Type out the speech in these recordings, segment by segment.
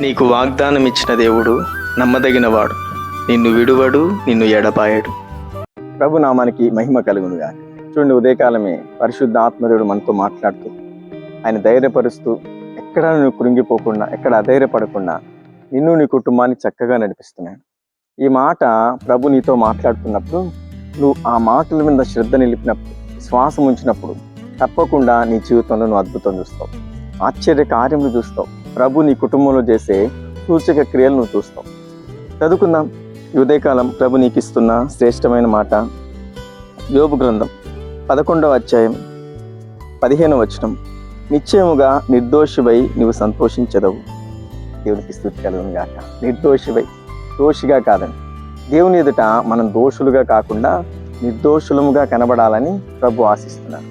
నీకు వాగ్దానం ఇచ్చిన దేవుడు నమ్మదగినవాడు. నిన్ను విడువడు నిన్ను ఎడపాయడు ప్రభు నామానికి మహిమ కలుగునుగా చూడండి ఉదయకాలమే పరిశుద్ధ ఆత్మదేవుడు మనతో మాట్లాడుతూ ఆయన ధైర్యపరుస్తూ ఎక్కడ నువ్వు కృంగిపోకుండా ఎక్కడ అధైర్యపడకుండా నిన్ను నీ కుటుంబాన్ని చక్కగా నడిపిస్తున్నాడు. ఈ మాట ప్రభు నీతో మాట్లాడుతున్నప్పుడు నువ్వు ఆ మాటల మీద శ్రద్ధ నిలిపినప్పుడు శ్వాసం ఉంచినప్పుడు తప్పకుండా నీ జీవితంలో నువ్వు అద్భుతం చూస్తావు. ఆశ్చర్య కార్యములు చూస్తావు. ప్రభు నీ కుటుంబంలో చేసే సూచక క్రియలు నువ్వు చదువుకుందాం. ఉదయకాలం ప్రభు నీకు ఇస్తున్న శ్రేష్టమైన మాట. యోబు గ్రంథం పదకొండవ అధ్యాయం పదిహేనవ వచనం. నిశ్చయముగా నిర్దోషివై నీవు సంతోషించదవు. దేవునికి స్థుతి కలుగును గాక. నిర్దోషివై దోషిగా కాదని. దేవుని ఎదుట మనం దోషులుగా కాకుండా నిర్దోషులముగా కనబడాలని ప్రభు ఆశిస్తున్నారు.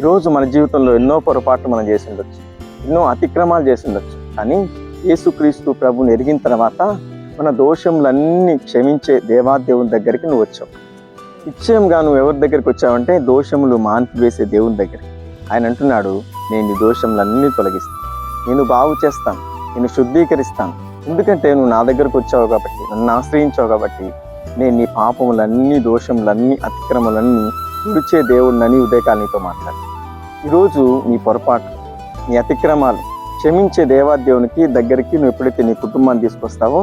ఈరోజు మన జీవితంలో ఎన్నో పొరపాట్లు మనం చేసి ఉండొచ్చు. ఎన్నో అతిక్రమాలు చేసి ఉండొచ్చు. కానీ యేసుక్రీస్తు ప్రభుని ఎరిగిన తర్వాత మన దోషములన్నీ క్షమించే దేవాదేవుని దగ్గరికి నువ్వు వచ్చావు. నిశ్చయంగా నువ్వు ఎవరి దగ్గరికి వచ్చావంటే దోషములు మాన్పివేసే దేవుని దగ్గరికి. ఆయన అంటున్నాడు నేను నీ దోషములన్నీ తొలగిస్తాను. నేను బాగు చేస్తాను నేను శుద్ధీకరిస్తాను. ఎందుకంటే నువ్వు నా దగ్గరకు వచ్చావు కాబట్టి నన్ను ఆశ్రయించావు కాబట్టి నేను నీ పాపములన్నీ దోషములన్నీ అతిక్రమలన్నీ విడిచే దేవుడినని ఉదయకాల మాట్లాడు ఈరోజు నీ పొరపాటు నీ అతిక్రమాలు క్షమించే దేవాదేవునికి దగ్గరికి నువ్వు ఎప్పుడైతే నీ కుటుంబాన్ని తీసుకొస్తావో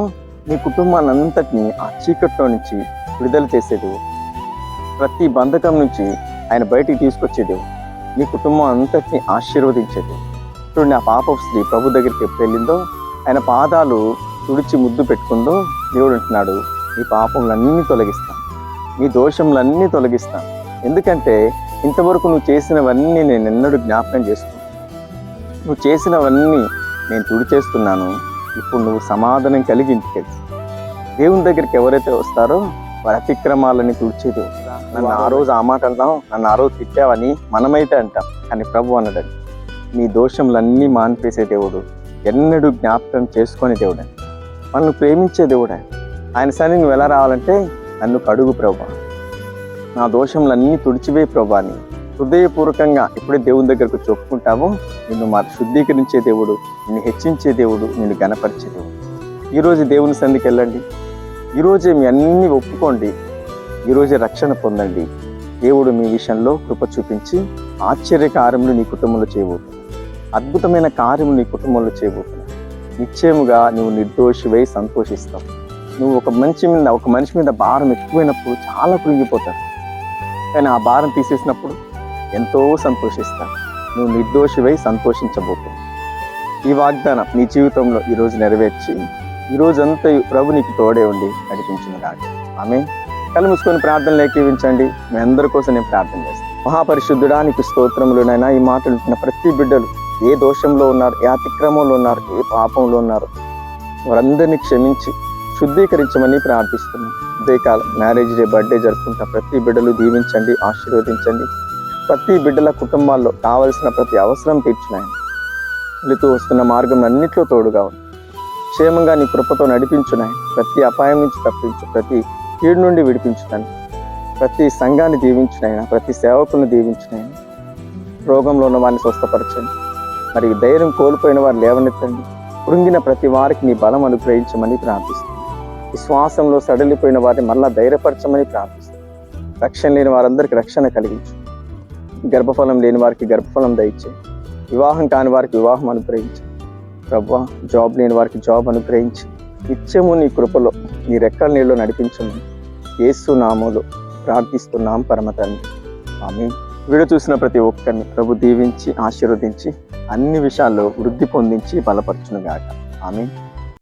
నీ కుటుంబాన్ని అంతటిని ఆ చీకట్లో నుంచి విడుదల చేసేది ప్రతి బంధకం నుంచి ఆయన బయటికి తీసుకొచ్చేది నీ కుటుంబం అంతటిని ఆశీర్వదించేది ఇప్పుడు నా పాప స్త్రీ ప్రభు దగ్గరికి ఎప్పుడు వెళ్ళిందో ఆయన పాదాలు తుడిచి ముద్దు పెట్టుకుందో దేవుడు అంటున్నాడు నీ పాపములన్నీ తొలగిస్తాను. నీ దోషములన్నీ తొలగిస్తాను. ఎందుకంటే ఇంతవరకు నువ్వు చేసినవన్నీ నేను ఎన్నడూ జ్ఞాపకం చేస్తాను నువ్వు చేసినవన్నీ నేను తుడిచేస్తున్నాను ఇప్పుడు నువ్వు సమాధానం కలిగి దేవుని దగ్గరికి ఎవరైతే వస్తారో వారి అతిక్రమాలని తుడిచేది నన్ను ఆ రోజు ఆ మాట అంటాం నన్ను ఆ రోజు తిట్టావని మనమైతే అంటాం. కానీ ప్రభు అన్నాడని నీ దోషములన్నీ మాన్పేసే దేవుడు. ఎన్నడూ జ్ఞాపకం చేసుకునే దేవుడు నన్ను ప్రేమించే దేవుడే ఆయన. సరే నువ్వు ఎలా రావాలంటే నన్ను కడుగు ప్రభా. నా దోషములన్నీ తుడిచివే ప్రభా అని. హృదయపూర్వకంగా ఇప్పుడే దేవుని దగ్గరకు చెప్పుకుంటామో. నిన్ను మా శుద్ధీకరించే దేవుడు నిన్ను హెచ్చించే దేవుడు నిన్ను గణపరిచే దేవుడు. ఈరోజు దేవుని సందికి వెళ్ళండి. ఈరోజే మీ అన్ని ఒప్పుకోండి. ఈరోజే రక్షణ పొందండి. దేవుడు మీ విషయంలో కృప చూపించి ఆశ్చర్య కార్యములు నీ కుటుంబంలో చేయబోతున్నాడు. అద్భుతమైన కార్యములు నీ కుటుంబంలో చేయబోతున్నాడు. నిశ్చయముగా నువ్వు నిర్దోషివై సంతోషిస్తావు. నువ్వు ఒక మనిషి మీద ఒక మనిషి మీద భారం ఎక్కువైనప్పుడు చాలా కృంగిపోతాడు కానీ ఆ భారం తీసేసినప్పుడు ఎంతో సంతోషిస్తాను నువ్వు నిర్దోషివై సంతోషించబోతున్నావు ఈ వాగ్దానం నీ జీవితంలో ఈరోజు నెరవేర్చి ఈ రోజంతా ప్రభు నీకు తోడే ఉండి నడిపించిన కాక ఆమె కళ్ళు మూసుకొని ప్రార్థనలు ఏకీవించండి. మీ అందరి కోసం నేను ప్రార్థన చేస్తాను. మహాపరిశుద్ధుడా నీకు స్తోత్రములునైనా ఈ మాటలు ప్రతి బిడ్డలు ఏ దోషంలో ఉన్నారు ఏ అతిక్రమంలో ఉన్నారు ఏ పాపంలో ఉన్నారు వారందరినీ క్షమించి శుద్ధీకరించమని ప్రార్థిస్తున్నాం. ఉదయకాలం మ్యారేజ్ డే బర్త్డే జరుపుకుంటా ప్రతి బిడ్డలు దీవించండి ఆశీర్వదించండి. ప్రతి బిడ్డల కుటుంబాల్లో కావలసిన ప్రతి అవసరం తీర్చినాయని వెళుతూ వస్తున్న మార్గం అన్నిట్లో తోడుగా ఉంది క్షేమంగా నీ కృపతో నడిపించున్నాయి. ప్రతి అపాయం నుంచి తప్పించు. ప్రతి కీడు నుండి విడిపించుతాను. ప్రతి సంఘాన్ని దీవించినాయన ప్రతి సేవకులను దీవించినాయన రోగంలో ఉన్న వారిని స్వస్థపరచండి. మరి ధైర్యం కోల్పోయిన వారు లేవనెత్తండి. కృంగిన ప్రతి వారికి నీ బలం అనుగ్రహించమని ప్రార్థిస్తున్నాను విశ్వాసంలో సడలిపోయిన వారిని మళ్ళా ధైర్యపరచమని ప్రార్థిస్తున్నాను రక్షణ లేని వారందరికీ రక్షణ కలిగించు. గర్భఫలం లేని వారికి గర్భఫలం దయచే. వివాహం కాని వారికి వివాహం అనుగ్రహించి. ప్రభా జాబ్ లేని వారికి జాబ్ అనుగ్రహించి. నిత్యము నీ కృపలో నీ రెక్కల నీళ్ళు నడిపించమని ఏసు నామములో ప్రార్థిస్తున్నాం పరమతండ్రి ఆమె వీడియో చూసిన ప్రతి ఒక్కరిని ప్రభు దీవించి ఆశీర్వదించి అన్ని విషయాల్లో వృద్ధి పొందించి బలపరచునుగాక. ఆమె